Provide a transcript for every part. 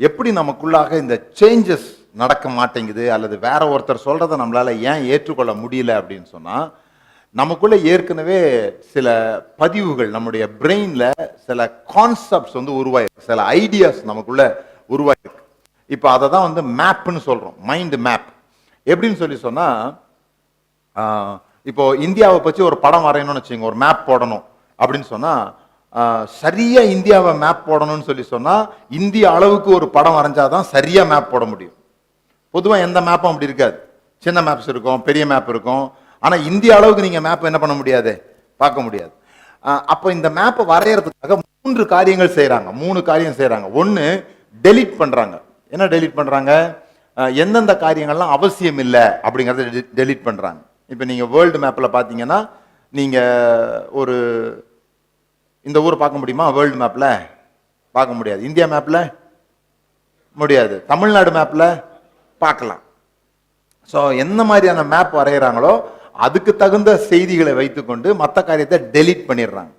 எப்படி நமக்குள்ளாக இந்த சேஞ்சஸ் நடக்க மாட்டேங்குது அல்லது வேற ஒருத்தர் சொல்கிறத நம்மளால் ஏன் ஏற்றுக்கொள்ள முடியல அப்படின்னு சொன்னால் நமக்குள்ளே ஏற்கனவே சில பதிவுகள் நம்முடைய பிரெயினில் சில கான்செப்ட்ஸ் வந்து உருவாயிருக்கு. சில ஐடியாஸ் நமக்குள்ளே உருவாயிருக்கு. இப்போ அதை தான் வந்து மேப்னு சொல்கிறோம் மைண்ட் மேப் எப்படின்னு சொல்லி சொன்னால் இப்போ இந்தியாவை பற்றி ஒரு படம் வரையணும்னு வச்சுங்க ஒரு மேப் போடணும் அப்படின்னு சொன்னால் சரியாக இந்தியாவை மேப் போடணும்னு சொல்லி சொன்னால் இந்திய அளவுக்கு ஒரு படம் வரைஞ்சால் தான் சரியாக மேப் போட முடியும். பொதுவாக எந்த மேப்பும் அப்படி இருக்காது. சின்ன மேப்ஸ் இருக்கும் பெரிய மேப் இருக்கும். ஆனால் இந்திய அளவுக்கு நீங்கள் மேப் என்ன பண்ண முடியாது? பார்க்க முடியாது. அப்போ இந்த மேப்பை வரைகிறதுக்காக மூன்று காரியங்கள் செய்கிறாங்க மூணு காரியம் செய்கிறாங்க ஒன்று டெலீட் பண்ணுறாங்க என்ன டெலீட் பண்ணுறாங்க எந்தெந்த காரியங்கள்லாம் அவசியம் இல்லை அப்படிங்கிறத டெலீட் பண்ணுறாங்க இப்போ நீங்கள் வேர்ல்டு மேப்பில் பார்த்தீங்கன்னா நீங்கள் ஒரு இந்த ஊரை பார்க்க முடியுமா? வேர்ல்டு மேப்பில் பார்க்க முடியாது. இந்தியா மேப்பில் முடியாது. தமிழ்நாடு மேப்பில் பார்க்கலாம். ஸோ எந்த மாதிரியான மேப் வரைகிறாங்களோ அதுக்கு தகுந்த செய்திகளை வைத்துக்கொண்டு மற்ற காரியத்தை டெலீட் பண்ணிடுறாங்க.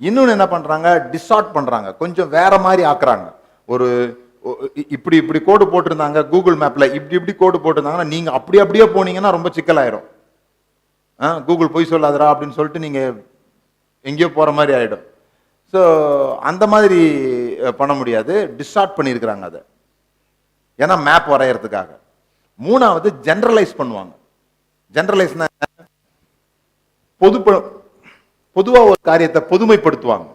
இன்னொன்று என்ன பண்ணுறாங்க டிசார்ட் பண்ணுறாங்க கொஞ்சம் வேற மாதிரி ஆக்குறாங்க. ஒரு இப்படி இப்படி கோடு போட்டிருந்தாங்க கூகுள் மேப்பில் இப்படி இப்படி கோடு போட்டிருந்தாங்கன்னா நீங்கள் அப்படி அப்படியே போனீங்கன்னா ரொம்ப சிக்கலாயிரும். ஆ, கூகுள் பொய் சொல்லாதடா அப்படின்னு சொல்லிட்டு நீங்கள் எங்கேயோ போகிற மாதிரி ஆகிடும் ஸோ அந்த மாதிரி பண்ண முடியாது. டிஸ்டார்ட் பண்ணியிருக்கிறாங்க அதை. ஏன்னா மேப் வரைகிறதுக்காக மூணாவது ஜென்ரலைஸ் பண்ணுவாங்க. ஜென்ரலைஸ்னா பொது பொதுவாக ஒரு காரியத்தை பொதுமைப்படுத்துவாங்க.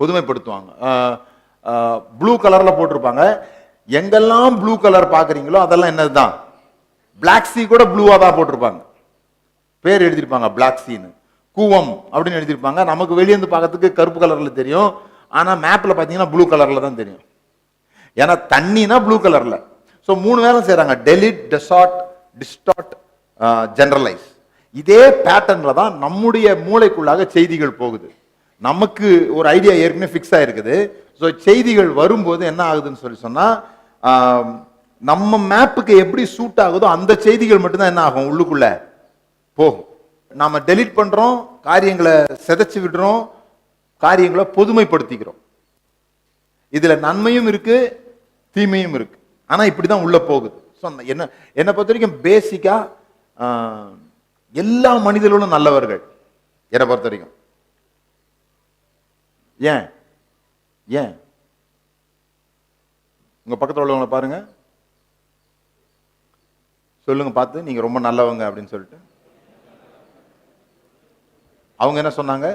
பொதுமைப்படுத்துவாங்க. ப்ளூ கலரில் போட்டிருப்பாங்க. எங்கெல்லாம் ப்ளூ கலர் பார்க்குறீங்களோ அதெல்லாம் என்னதுதான்? பிளாக் சீ கூட ப்ளூவாக தான் போட்டிருப்பாங்க. பேர் எழுதியிருப்பாங்க பிளாக் சீனு கூவம் அப்படின்னு எழுதியிருப்பாங்க. நமக்கு வெளியே இருந்து பார்க்கறதுக்கு கருப்பு கலரில் தெரியும். ஆனால் மேப்பில் பார்த்தீங்கன்னா ப்ளூ கலரில் தான் தெரியும். ஏன்னா தண்ணினா ப்ளூ கலரில் ஸோ மூணு வேலை செய்கிறாங்க டெலிட் டெசார்ட் டிஸ்டார்ட் ஜென்ரலைஸ் இதே பேட்டர்னில் தான் நம்முடைய மூளைக்குள்ளாக செய்திகள் போகுது. நமக்கு ஒரு ஐடியா ஏற்கனவே ஃபிக்ஸ் ஆகிருக்குது ஸோ செய்திகள் வரும்போது என்ன ஆகுதுன்னு சொல்லி சொன்னால் நம்ம மேப்புக்கு எப்படி சூட் ஆகுதோ அந்த செய்திகள் மட்டும்தான் என்ன ஆகும்? உள்ளுக்குள்ளே போகும். நாம் டெலீட் பண்ணுறோம் காரியங்களை சிதைச்சு விடுறோம் காரியங்களை பொதுமைப்படுத்திக்கிறோம். இதில் நன்மையும் இருக்குது தீமையும் இருக்குது ஆனால் இப்படி தான் உள்ளே போகுது. ஸோ என்ன என்னை பொறுத்த வரைக்கும் பேசிக்காக எல்லா மனிதர்களும் நல்லவர்கள். என்னை பொறுத்த வரைக்கும் ஏன்? ஏன்? உங்கள் பக்கத்தில் உள்ளவங்களை பாருங்கள் சொல்லுங்கள் பார்த்து நீங்கள் ரொம்ப நல்லவங்க அப்படின்னு சொல்லிட்டு. அவங்க என்ன சொன்னாங்க?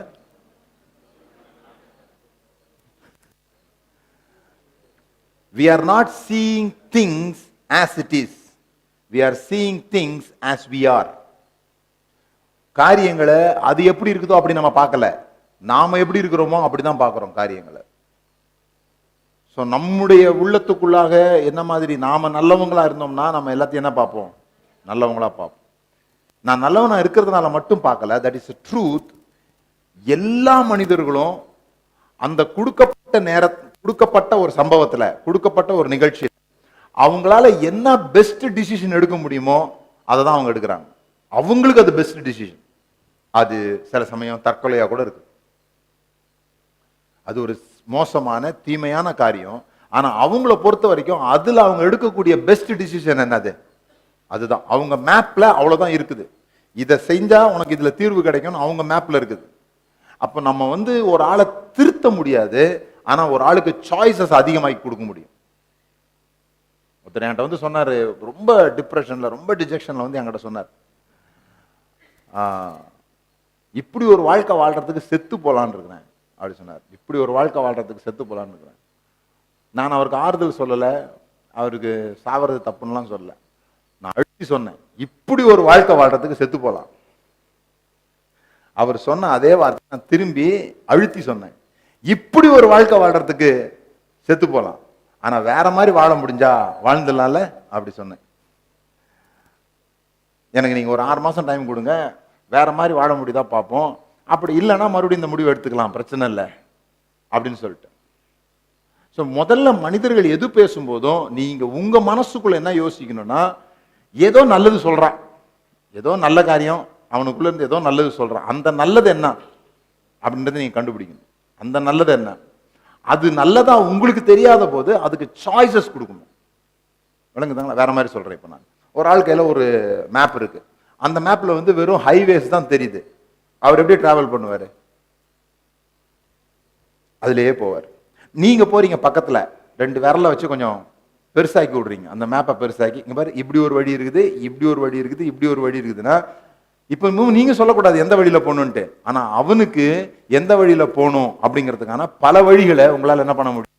We are not seeing things as it is we are seeing things as we are காரியங்களை அது எப்படி இருக்குதோ அப்படி நம்ம பார்க்கல. நாம எப்படி இருக்கிறோமோ அப்படிதான் பார்க்குறோம் காரியங்களை. ஸோ நம்முடைய உள்ளத்துக்குள்ளாக என்ன மாதிரி நாம நல்லவங்களா இருந்தோம்னா நம்ம எல்லாத்தையும் என்ன பார்ப்போம்? நல்லவங்களா பார்ப்போம். நான் நல்லவனா இருக்கிறதுனால மட்டும் பார்க்கல. தட் இஸ் ட்ரூத் எல்லா மனிதர்களும் அந்த கொடுக்கப்பட்ட நேர கொடுக்கப்பட்ட ஒரு சம்பவத்தில் கொடுக்கப்பட்ட ஒரு நிகழ்ச்சி அவங்களால என்ன பெஸ்ட் டிசிஷன் எடுக்க முடியுமோ அதை தான் அவங்க எடுக்கிறாங்க. அவங்களுக்கு அது பெஸ்ட் டிசிஷன் அது சில சமயம் தற்கொலையாக கூட இருக்கு. அது ஒரு மோசமான தீமையான காரியம். ஆனால் அவங்கள பொறுத்த வரைக்கும் அதில் அவங்க எடுக்கக்கூடிய பெஸ்ட் டிசிஷன் என்னது? அதுதான். அவங்க மேப்பில் அவ்வளோதான் இருக்குது. இதை செஞ்சால் உனக்கு இதில் தீர்வு கிடைக்கும்னு அவங்க மேப்பில் இருக்குது. அப்போ நம்ம வந்து ஒரு ஆளை திருத்த முடியாது. ஆனால் ஒரு ஆளுக்கு சாய்ஸஸ் அதிகமாகி கொடுக்க முடியும். ஒருத்தர் என்கிட்ட வந்து சொன்னார் ரொம்ப டிப்ரெஷனில் ரொம்ப டிஜெக்ஷனில் வந்து என்கிட்ட சொன்னார். இப்படி ஒரு வாழ்க்கை வாழ்கிறதுக்கு செத்து போகலான்னு இருக்கிறேன். அப்படி சொன்னார். இப்படி ஒரு வாழ்க்கை வாழ்கிறதுக்கு செத்து போகலான்னு இருக்கிறேன். நான் அவருக்கு ஆறுதல் சொல்லலை. அவருக்கு சாவறது தப்புன்னுலாம் சொல்லலை. நான் அழுத்தி சொன்னேன். இப்படி ஒரு வாழ்க்கை வாழ்றதுக்கு செத்து போலாம். அவர் சொன்ன அதே வார்த்தை நான் திரும்பி அழுத்தி சொன்னேன். இப்படி ஒரு வாழ்க்கை வாழ்றதுக்கு செத்து போலாம். ஆனா வேற மாதிரி வாழ முடிஞ்சா வாழ்ந்துடலாம்ல? அப்படி சொன்னேன். எனக்கு நீங்க ஒரு ஆறு மாசம் டைம் கொடுங்க. வேற மாதிரி வாழ முடியுதா பார்ப்போம். அப்படி இல்லைன்னா மறுபடியும் இந்த முடிவு எடுத்துக்கலாம். பிரச்சனை இல்லை. அப்படின்னு சொல்லிட்டு ஸோ முதல்ல மனிதர்கள் எது பேசும்போதும் நீங்க உங்க மனசுக்குள்ள என்ன யோசிக்கணும்னா ஏதோ நல்லது சொல்கிறான் ஏதோ நல்ல காரியம் அவனுக்குள்ளேருந்து ஏதோ நல்லது சொல்கிறான் அந்த நல்லது என்ன? அப்படின்றத நீங்கள் கண்டுபிடிக்கணும். அந்த நல்லது என்ன? அது நல்லதாக உங்களுக்கு தெரியாத போது அதுக்கு சாய்ஸஸ் கொடுக்கணும். விளங்குதாங்களா? வேறு மாதிரி சொல்கிறேன் இப்போ நான். ஒரு ஆள் கையில் ஒரு மேப் இருக்குது அந்த மேப்பில் வந்து வெறும் ஹைவேஸ் தான் தெரியுது. அவர் எப்படி ட்ராவல் பண்ணுவார்? அதுலேயே போவார். நீங்கள் போகிறீங்க பக்கத்தில். ரெண்டு விரலை வச்சு கொஞ்சம் பெருசாக்கி விடுறீங்க. அந்த மேப்பை பெருசாக்கி இங்க பாரு இப்படி ஒரு வழி இருக்குது இப்படி ஒரு வழி இருக்குது இப்படி ஒரு வழி இருக்குதுன்னா இப்போ இன்னும் நீங்கள் சொல்லக்கூடாது எந்த வழியில் போகணுன்ட்டு. ஆனால் அவனுக்கு எந்த வழியில் போகணும் அப்படிங்கிறதுக்கான பல வழிகளை உங்களால் என்ன பண்ண முடியும்?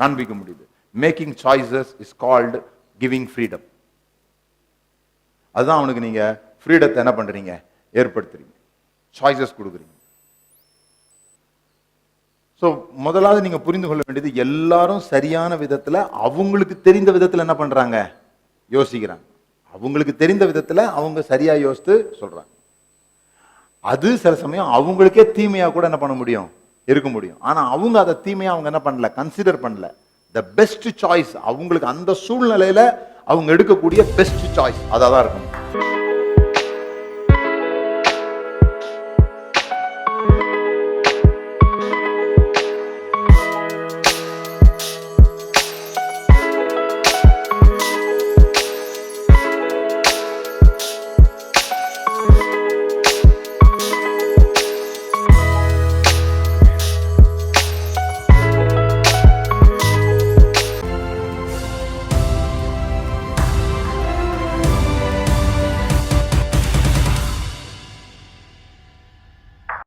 காண்பிக்க முடியுது. Making choices is called giving freedom அதுதான் அவனுக்கு நீங்கள் ஃப்ரீடத்தை என்ன பண்ணுறீங்க ஏற்படுத்துறீங்க. சாய்ஸஸ் கொடுக்குறீங்க. ஸோ முதலாவது நீங்க புரிந்து கொள்ள வேண்டியது எல்லாரும் சரியான விதத்துல அவங்களுக்கு தெரிந்த விதத்துல என்ன பண்றாங்க? யோசிக்கிறாங்க. அவங்களுக்கு தெரிந்த விதத்துல அவங்க சரியா யோசித்து சொல்றாங்க. அது சில சமயம் அவங்களுக்கே தீமையாக கூட என்ன பண்ண முடியும்? இருக்க முடியும். ஆனா அவங்க அதை தீமையாக அவங்க என்ன பண்ணல? கன்சிடர் பண்ணல. த பெஸ்ட் சாய்ஸ் அவங்களுக்கு அந்த சூழ்நிலையில அவங்க எடுக்கக்கூடிய பெஸ்ட் சாய்ஸ் அதான் இருக்கணும்.